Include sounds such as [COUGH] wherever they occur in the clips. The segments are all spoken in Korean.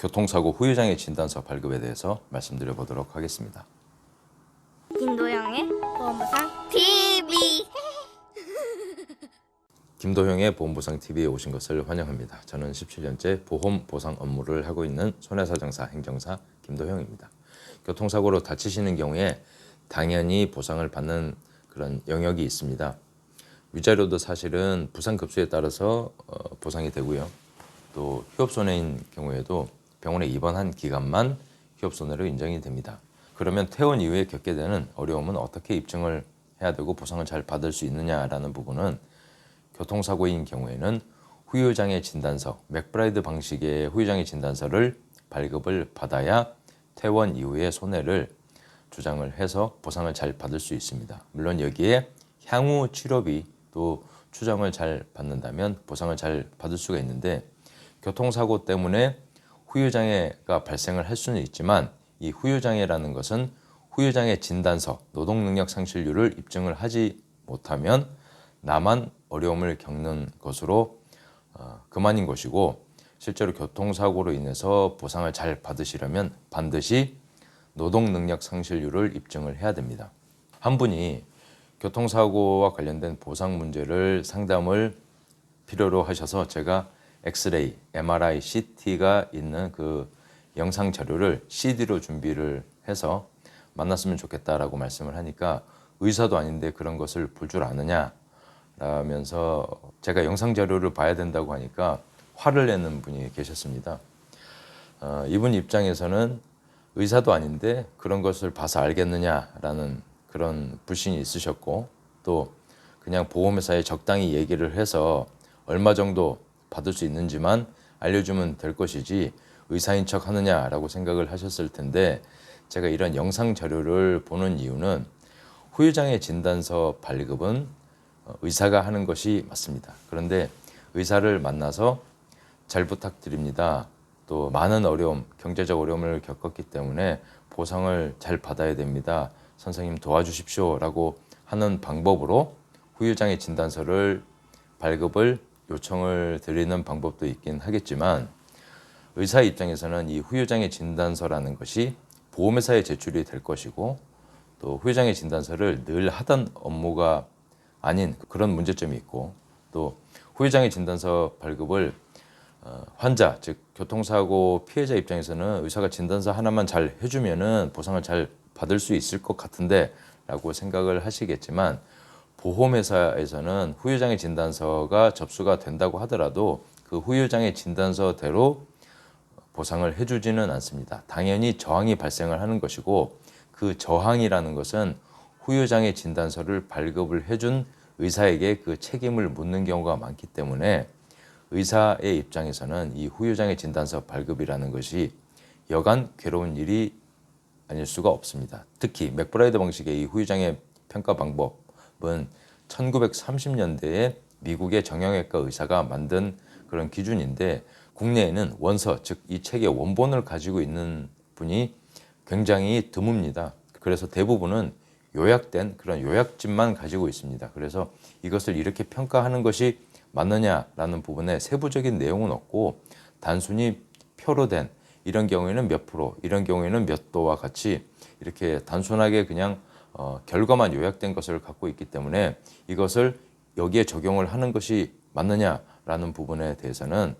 교통사고 후유장애 진단서 발급에 대해서 말씀드려 보도록 하겠습니다. 김도영의 보험보상 TV [LAUGHS] 김도형의 보험보상 TV에 오신 것을 환영합니다. 저는 17년째 보험 보상 업무를 하고 있는 손해사정사 행정사 김도형입니다. 교통사고로 다치시는 경우에 당연히 보상을 받는 그런 영역이 있습니다. 위자료도 사실은 부상 급수에 따라서 어, 보상이 되고요. 또 휴업 손해인 경우에도 병원에 입원한 기간만 휴업 손해로 인정이 됩니다. 그러면 퇴원 이후에 겪게 되는 어려움은 어떻게 입증을 해야 되고 보상을 잘 받을 수 있느냐라는 부분은 교통사고인 경우에는 후유장애 진단서, 맥브라이드 방식의 후유장애 진단서를 발급을 받아야 퇴원 이후의 손해를 주장을 해서 보상을 잘 받을 수 있습니다. 물론 여기에 향후 치료비 또 추정을 잘 받는다면 보상을 잘 받을 수가 있는데 교통사고 때문에 후유장애가 발생을 할 수는 있지만 이 후유장애라는 것은 후유장애 진단서, 노동능력 상실률을 입증을 하지 못하면 나만 어려움을 겪는 것으로 어, 그만인 것이고 실제로 교통사고로 인해서 보상을 잘 받으시려면 반드시 노동능력 상실률을 입증을 해야 됩니다. 한 분이 교통사고와 관련된 보상 문제를 상담을 필요로 하셔서 제가 엑스레이, MRI, CT가 있는 그 영상 자료를 CD로 준비를 해서 만났으면 좋겠다라고 말씀을 하니까 의사도 아닌데 그런 것을 볼 줄 아느냐 라면서 제가 영상 자료를 봐야 된다고 하니까 화를 내는 분이 계셨습니다. 어, 이분 입장에서는 의사도 아닌데 그런 것을 봐서 알겠느냐라는 그런 불신이 있으셨고 또 그냥 보험회사에 적당히 얘기를 해서 얼마 정도 받을 수 있는지만 알려주면 될 것이지 의사인 척 하느냐라고 생각을 하셨을 텐데 제가 이런 영상 자료를 보는 이유는 후유장애 진단서 발급은 어, 의사가 하는 것이 맞습니다. 그런데 의사를 만나서 잘 부탁드립니다. 또 많은 어려움, 경제적 어려움을 겪었기 때문에 보상을 잘 받아야 됩니다. 선생님 도와주십시오라고 하는 방법으로 후유장애 진단서를 발급을 요청을 드리는 방법도 있긴 하겠지만 의사 입장에서는 이 후유장애 진단서라는 것이 보험회사에 제출이 될 것이고 또 후유장애 진단서를 늘 하던 업무가 아닌 그런 문제점이 있고 또 후유장애 진단서 발급을 어, 환자 즉 교통사고 피해자 입장에서는 의사가 진단서 하나만 잘 해주면은 보상을 잘 받을 수 있을 것 같은데라고 생각을 하시겠지만 보험회사에서는 후유장애 진단서가 접수가 된다고 하더라도 그 후유장애 진단서대로 보상을 해주지는 않습니다. 당연히 저항이 발생을 하는 것이고 그 저항이라는 것은 후유장애 진단서를 발급을 해준 의사에게 그 책임을 묻는 경우가 많기 때문에 의사의 입장에서는 이 후유장애 진단서 발급이라는 것이 여간 괴로운 일이 아닐 수가 없습니다. 특히 맥브라이드 방식의 이 후유장애 평가 방법 은 1930년대에 미국의 정형외과 의사가 만든 그런 기준인데 국내에는 원서 즉 이 책의 원본을 가지고 있는 분이 굉장히 드뭅니다. 그래서 대부분은 요약된 그런 요약집만 가지고 있습니다. 그래서 이것을 이렇게 평가하는 것이 맞느냐라는 부분에 세부적인 내용은 없고 단순히 표로 된 이런 경우에는 몇 프로, 이런 경우에는 몇 도와 같이 이렇게 단순하게 그냥 어, 결과만 요약된 것을 갖고 있기 때문에 이것을 여기에 적용을 하는 것이 맞느냐라는 부분에 대해서는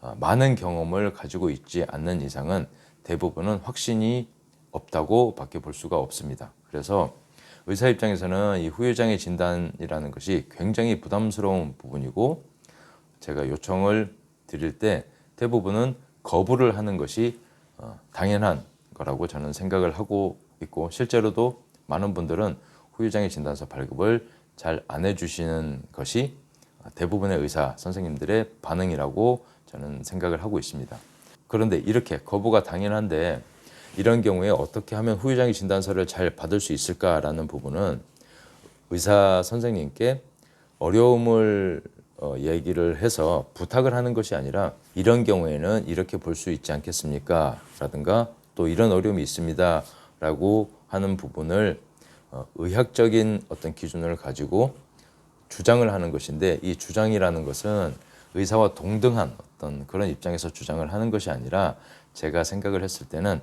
어, 많은 경험을 가지고 있지 않는 이상은 대부분은 확신이 없다고 밖에 볼 수가 없습니다. 그래서 의사 입장에서는 이 후유장애 진단이라는 것이 굉장히 부담스러운 부분이고 제가 요청을 드릴 때 대부분은 거부를 하는 것이 어, 당연한 거라고 저는 생각을 하고 있고 실제로도 많은 분들은 후유장애 진단서 발급을 잘 안 해주시는 것이 대부분의 의사 선생님들의 반응이라고 저는 생각을 하고 있습니다. 그런데 이렇게 거부가 당연한데 이런 경우에 어떻게 하면 후유장애 진단서를 잘 받을 수 있을까라는 부분은 의사 선생님께 어려움을 어, 얘기를 해서 부탁을 하는 것이 아니라 이런 경우에는 이렇게 볼 수 있지 않겠습니까? 라든가 또 이런 어려움이 있습니다. 라고 하는 부분을 어, 의학적인 어떤 기준을 가지고 주장을 하는 것인데 이 주장이라는 것은 의사와 동등한 어떤 그런 입장에서 주장을 하는 것이 아니라 제가 생각을 했을 때는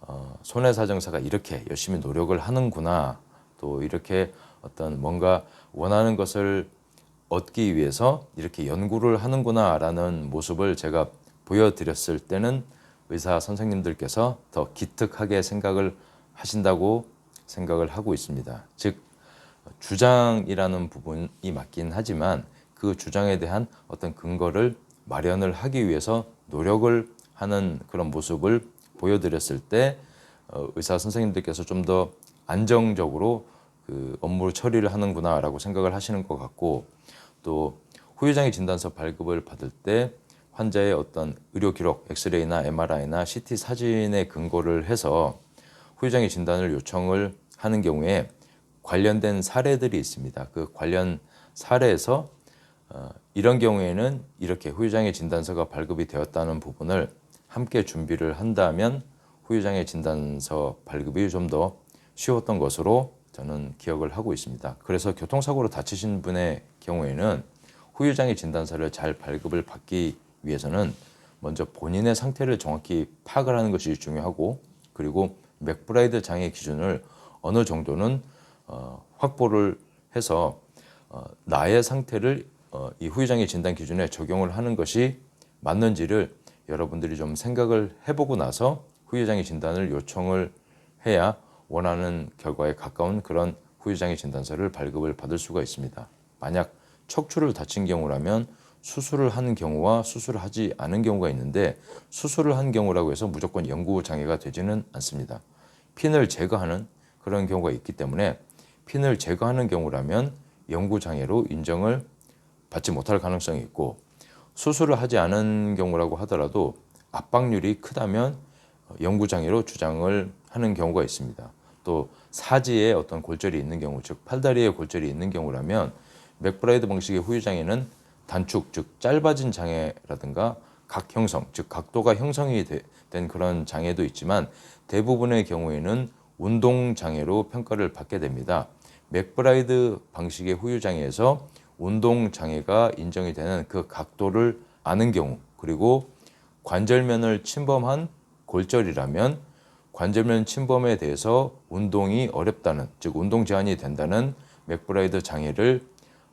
어, 손해사정사가 이렇게 열심히 노력을 하는구나. 또 이렇게 어떤 뭔가 원하는 것을 얻기 위해서 이렇게 연구를 하는구나라는 모습을 제가 보여드렸을 때는 의사 선생님들께서 더 기특하게 생각을 하신다고 생각을 하고 있습니다. 즉 주장이라는 부분이 맞긴 하지만 그 주장에 대한 어떤 근거를 마련을 하기 위해서 노력을 하는 그런 모습을 보여드렸을 때 어, 의사 선생님들께서 좀 더 안정적으로 그 업무 처리를 하는구나라고 생각을 하시는 것 같고 또 후유장애 진단서 발급을 받을 때 환자의 어떤 의료 기록, 엑스레이나 MRI나 CT 사진에 근거를 해서 후유장애 진단을 요청을 하는 경우에 관련된 사례들이 있습니다. 그 관련 사례에서 어, 이런 경우에는 이렇게 후유장애 진단서가 발급이 되었다는 부분을 함께 준비를 한다면 후유장애 진단서 발급이 좀 더 쉬웠던 것으로 저는 기억을 하고 있습니다. 그래서 교통사고로 다치신 분의 경우에는 후유장애 진단서를 잘 발급을 받기 위해서는 먼저 본인의 상태를 정확히 파악을 하는 것이 중요하고 그리고 맥브라이드 장애 기준을 어느 정도는 어, 확보를 해서 어, 나의 상태를 어, 이 후유장애 진단 기준에 적용을 하는 것이 맞는지를 여러분들이 좀 생각을 해보고 나서 후유장애 진단을 요청을 해야 원하는 결과에 가까운 그런 후유장애 진단서를 발급을 받을 수가 있습니다. 만약 척추를 다친 경우라면 수술을 하는 경우와 수술을 하지 않은 경우가 있는데 수술을 한 경우라고 해서 무조건 연구 장애가 되지는 않습니다. 핀을 제거하는 그런 경우가 있기 때문에 핀을 제거하는 경우라면 연구 장애로 인정을 받지 못할 가능성이 있고 수술을 하지 않은 경우라고 하더라도 압박률이 크다면 연구 장애로 주장을 하는 경우가 있습니다. 또 사지에 어떤 골절이 있는 경우, 즉 팔다리에 골절이 있는 경우라면 맥브라이드 방식의 후유 장애는 단축, 즉 짧아진 장애라든가 각 형성, 즉 각도가 형성이 되- 된 그런 장애도 있지만 대부분의 경우에는 운동 장애로 평가를 받게 됩니다. 맥브라이드 방식의 후유 장애에서 운동 장애가 인정이 되는 그 각도를 아는 경우, 그리고 관절면을 침범한 골절이라면 관절면 침범에 대해서 운동이 어렵다는 즉 운동 제한이 된다는 맥브라이드 장애를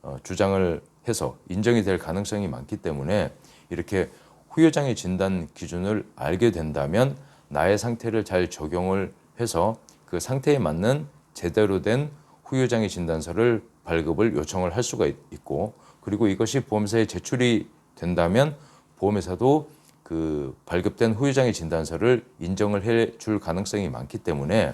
어, 주장을 해서 인정이 될 가능성이 많기 때문에 이렇게 후유장애 진단 기준을 알게 된다면 나의 상태를 잘 적용을 해서 그 상태에 맞는 제대로 된 후유장애 진단서를 발급을 요청을 할 수가 있- 있고 그리고 이것이 보험사에 제출이 된다면 보험회사도 그 발급된 후유장애 진단서를 인정을 해 줄 가능성이 많기 때문에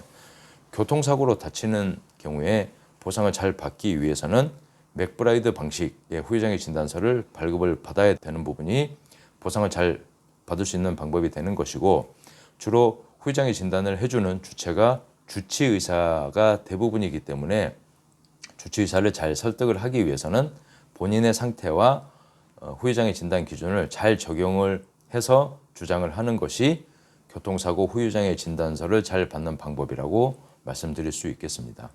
교통사고로 다치는 경우에 보상을 잘 받기 위해서는 맥브라이드 방식의 후유장애 진단서를 발급을 받아야 되는 부분이 보상을 잘 받을 수 있는 방법이 되는 것이고 주로 후유장애 진단을 해주는 주체가 주치의사가 대부분이기 때문에 주치의사를 잘 설득을 하기 위해서는 본인의 상태와 어, 후유장애 진단 기준을 잘 적용을 해서 주장을 하는 것이 교통사고 후유장애 진단서를 잘 받는 방법이라고 말씀드릴 수 있겠습니다.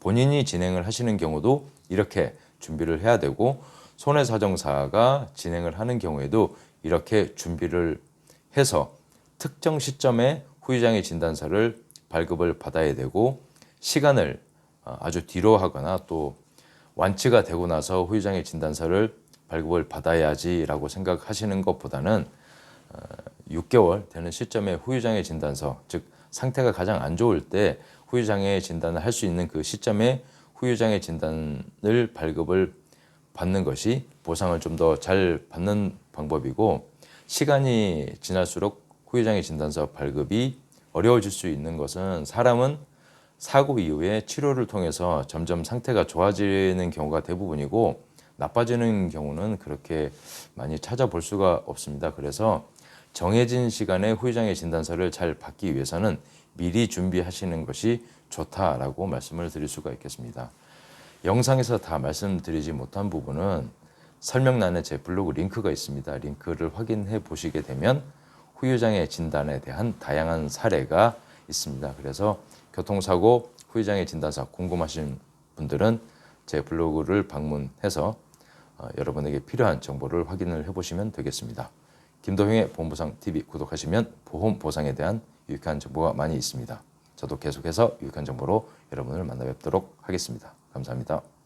본인이 진행을 하시는 경우도 이렇게 준비를 해야 되고 손해사정사가 진행을 하는 경우에도 이렇게 준비를 해서 특정 시점에 후유장애 진단서를 발급을 받아야 되고 시간을 어, 아주 뒤로 하거나 또 완치가 되고 나서 후유장애 진단서를 발급을 받아야지라고 생각하시는 것보다는 어, 6개월 되는 시점에 후유장애 진단서, 즉 상태가 가장 안 좋을 때 후유장애 진단을 할 수 있는 그 시점에 후유장애 진단을 발급을 받는 것이 보상을 좀 더 잘 받는 방법이고 시간이 지날수록 후유장애 진단서 발급이 어려워질 수 있는 것은 사람은 사고 이후에 치료를 통해서 점점 상태가 좋아지는 경우가 대부분이고 나빠지는 경우는 그렇게 많이 찾아볼 수가 없습니다. 그래서 정해진 시간에 후유장애 진단서를 잘 받기 위해서는 미리 준비하시는 것이 좋다라고 말씀을 드릴 수가 있겠습니다. 영상에서 다 말씀드리지 못한 부분은 설명란에 제 블로그 링크가 있습니다. 링크를 확인해 보시게 되면 후유장애 진단에 대한 다양한 사례가 있습니다. 그래서 교통사고 후유장애 진단서 궁금하신 분들은 제 블로그를 방문해서 어, 여러분에게 필요한 정보를 확인을 해보시면 되겠습니다. 김도형의 보험보상 TV 구독하시면 보험 보상에 대한 유익한 정보가 많이 있습니다. 저도 계속해서 유익한 정보로 여러분을 만나 뵙도록 하겠습니다. 감사합니다.